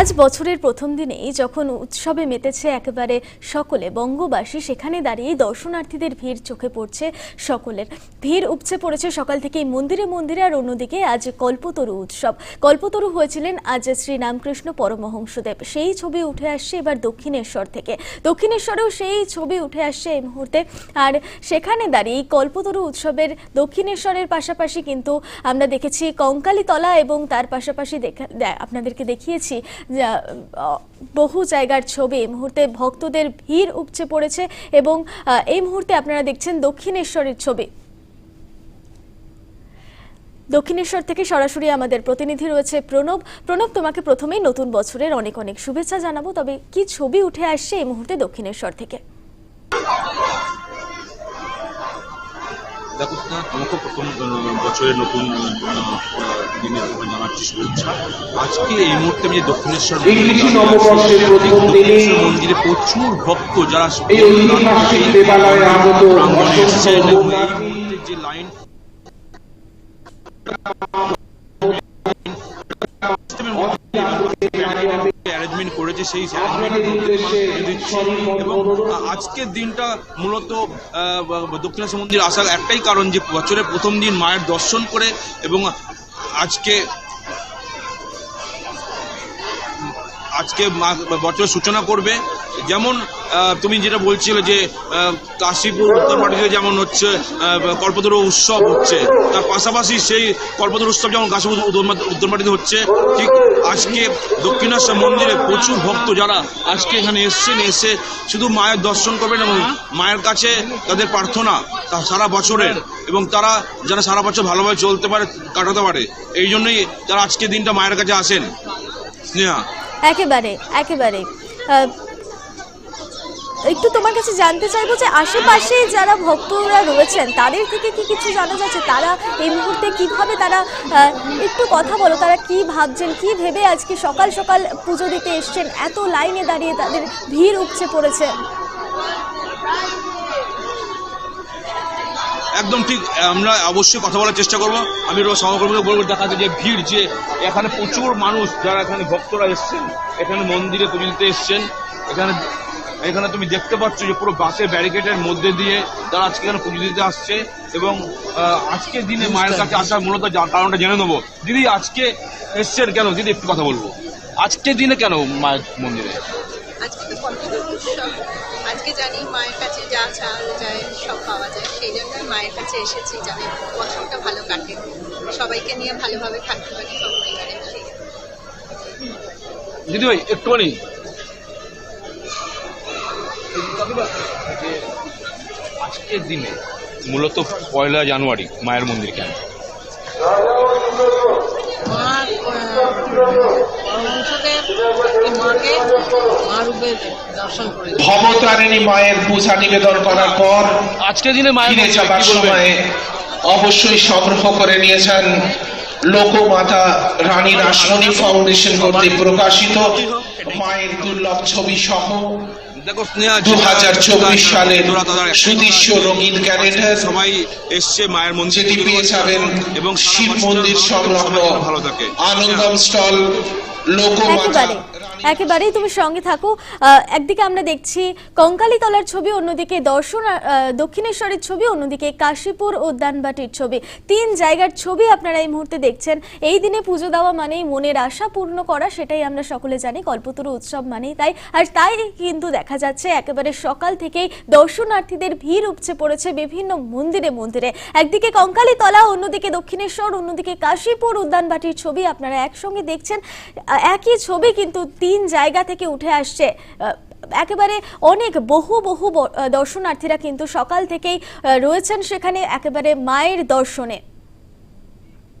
আজ বছরের প্রথম দিনেই যখন উৎসবে মেতেছে একেবারে সকলে, বঙ্গবাসী সেখানে দাঁড়িয়ে দর্শনার্থীদের ভিড় চোখে পড়ছে সকলের। ভিড় উপচে পড়েছে সকাল থেকেই মন্দিরে মন্দিরে আর অন্যদিকে আজ কল্পতরু উৎসব। কল্পতরু হয়েছিলেন আজ শ্রী রামকৃষ্ণ পরমহংসদেব। সেই ছবি উঠে আসছে এবার দক্ষিণেশ্বর থেকে। দক্ষিণেশ্বরেও সেই ছবি উঠে আসছে এই মুহূর্তে। আর সেখানে দাঁড়িয়ে কল্পতরু উৎসবের দক্ষিণেশ্বরের পাশাপাশি কিন্তু আমরা দেখেছি কঙ্কালীতলা এবং তার পাশাপাশি দেখা আপনাদেরকে দেখিয়েছি বহু জায়গার ছবি, এই মুহূর্তে ভক্তদের ভিড় উপচে পড়েছে এবং এই মুহূর্তে আপনারা দেখছেন দক্ষিণেশ্বরের ছবি। দক্ষিণেশ্বর থেকে সরাসরি আমাদের প্রতিনিধি রয়েছে প্রণব। প্রণব, তোমাকে প্রথমেই নতুন বছরের অনেক অনেক শুভেচ্ছা জানাব, তবে কি ছবি উঠে আসছে এই মুহূর্তে দক্ষিণেশ্বর থেকে? দেখো আমাকে প্রথম বছরের নতুন দিনের তোমার জানার চেষ্টা জানাচ্ছি শুভেচ্ছা আজকে এই মুহূর্তে আমি যে দক্ষিণেশ্বর দক্ষিণেশ্বর মন্দিরে প্রচুর ভক্ত যারা প্রাঙ্গণে মুহূর্তে যে লাইন অ্যারেঞ্জমেন্ট করেছে সেই দিচ্ছে। এবং আজকের দিনটা মূলত দক্ষিণেশ্বর মন্দির আসার একটাই কারণ যে বছরের প্রথম দিন মায়ের দর্শন করে এবং আজকে আজকে মা- বছরের সূচনা করবে যেমন তুমি যেটা বলছিলে যে কাশীপুর উত্তর মাটিতে যেমন হচ্ছে কল্পতরু উৎসব হচ্ছে, তার পাশাপাশি সেই কল্পতরু উৎসব যেমন কাশীপুর উত্তর মাটি- মাটিতে হচ্ছে, ঠিক আজকে দক্ষিণেশ্বর মন্দিরে প্রচুর ভক্ত যারা আজকে এখানে এসছেন, এসে শুধু মায়ের দর্শন করবেন এবং মায়ের কাছে তাদের প্রার্থনা তা সারা বছরের এবং তারা যারা সারা বছর ভালোভাবে চলতে পারে, কাটাতে পারে। এই জন্যই তারা আজকে দিনটা মায়ের কাছে আসেন। স্নেহা। একেবারে একেবারে। একটু তোমার কাছে জানতে চাইব যে আশেপাশে যারা ভক্তরা রয়েছেন, তাদের থেকে কি কিছু জানা যাচ্ছে? তারা এই মুহূর্তে কীভাবে তারা একটু কথা বলো, তারা কি ভাবছেন, কি ভেবে আজকে সকাল সকাল পুজো দিতে এসছেন? এত লাইনে দাঁড়িয়ে তাদের ভিড় উপচে পড়েছে। একদম ঠিক, আমরা অবশ্যই কথা বলার চেষ্টা করব। আমি সহকর্মীকে বলব দেখাতে যে ভিড় যে, এখানে প্রচুর মানুষ যারা এখানে ভক্তরা এসছেন, এখানে মন্দিরে পুজো দিতে এসছেন, এখানে এখানে তুমি দেখতে পাচ্ছ যে পুরো বাসের ব্যারিকেডের মধ্যে দিয়ে তারা আজকে এখানে পুজো দিতে আসছে এবং আজকের দিনে মায়ের কাছে আসার মূলত যা- কারণটা জেনে নেব। দিদি আজকে এসছেন কেন? দিদি একটু কথা বলব। আজকের দিনে কেন মায়ের মন্দিরে? আজকে তো কল্পতরু উৎসব। আজকে জানি মায়ের কাছে যা চাল যায় সব পাওয়া যায়। সেই জন্য মায়ের কাছে এসেছি যাতে বছরটা ভালো কাটে। সবাইকে নিয়ে ভালোভাবে থাকতে পারি জন্য। দিদি ভাই একটুখানি আজকের দিনে মূলত পয়লা জানুয়ারি মায়ের মন্দির কেন ভবতারিণী মায়ের পূজা নিবেদন করার পর আজকের দিনে মায়ের যাবার সময়ে অবশ্যই সংগ্রহ করে নিয়েছেন লোকমাতা রানী রাসমণি ফাউন্ডেশন কর্তৃক প্রকাশিত মায়ের দুর্লভ ছবি সহ দু হাজার চব্বিশ সালের সুদৃশ্য রঙিন ক্যালেন্ডার সবাই এসছে মায়ের মন্দির যেটি পেয়ে যাবেন এবং শিব মন্দির সংলগ্ন সবাই ভালো থাকে। আনন্দম স্টল লোকমাতা একেবারেই তুমি সঙ্গে থাকো। একদিকে আমরা দেখছি কঙ্কালীতলার ছবি, অন্যদিকে দর্শন দক্ষিণেশ্বরের ছবি, অন্যদিকে কাশীপুর উদ্যানবাটির ছবি। তিন জায়গার ছবি আপনারা এই মুহূর্তে দেখছেন। এই দিনে পুজো দেওয়া মানেই মনের আশা পূর্ণ করা, সেটাই আমরা সকলে জানি। কল্পতরু উৎসব মানেই তাই। আর তাই কিন্তু দেখা যাচ্ছে একেবারে সকাল থেকেই দর্শনার্থীদের ভিড় উপচে পড়েছে বিভিন্ন মন্দিরে মন্দিরে। একদিকে কঙ্কালীতলা অন্যদিকে দক্ষিণেশ্বর, অন্যদিকে কাশীপুর উদ্যানবাটির ছবি আপনারা একসঙ্গে দেখছেন। একই ছবি কিন্তু তিন জায়গা থেকে উঠে আসছে। একেবারে অনেক বহু বহু দর্শনার্থীরা কিন্তু সকাল থেকেই রয়েছেন সেখানে একেবারে মায়ের দর্শনে।